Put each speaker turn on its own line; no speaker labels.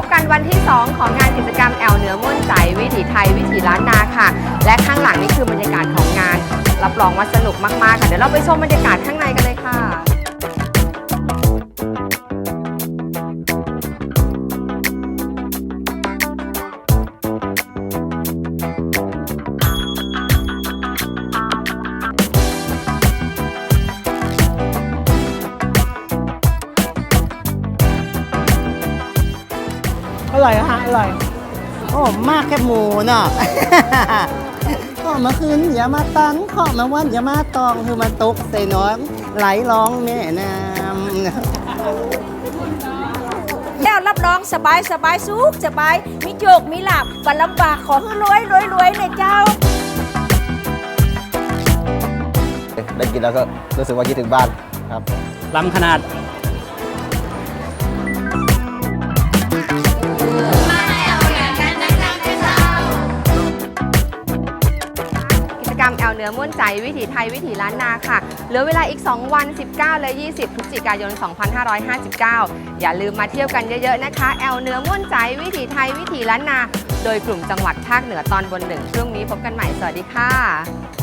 พบกันวันที่ 2 ของงานกิจกรรมแอลเหนือม่วนใจวิถีไทยวิถีล้านนาค่ะ และข้างหลังนี่คือบรรยากาศของงาน รับรองว่าสนุกมากๆค่ะ เดี๋ยวเราไปชมบรรยากาศข้างในกันเลยค่ะ
ร่อยนะฮะอร่อย โอ้มากแค่หมูเนาะขอมาคืนอย่ามาตันขอมาวันอย่ามาตองคือมาตกใส่น้องไหลร้องแม่น้ำ
แล้วรับรองสบายสบายสุขสบายมีโจกมีหลับวันลำบากขอให้รวยรวยรวยเนี่ยเจ้า
ได้กินแล้วก็รู้สึกว่าคิดถึงบ้านครับ
ล้ำขนาดำ
แอลเนื้อม่วนใจวิถีไทยวิถีล้านนาค่ะ เหลือเวลาอีก 2 วัน 19 และ 20พฤศจิกายน 2559 อย่าลืมมาเที่ยวกันเยอะๆนะคะ แอลเนื้อม่วนใจวิถีไทยวิถีล้านนา โดยกลุ่มจังหวัดภาคเหนือตอนบนหนึ่งพรุ่งนี้พบกันใหม่สวัสดีค่ะ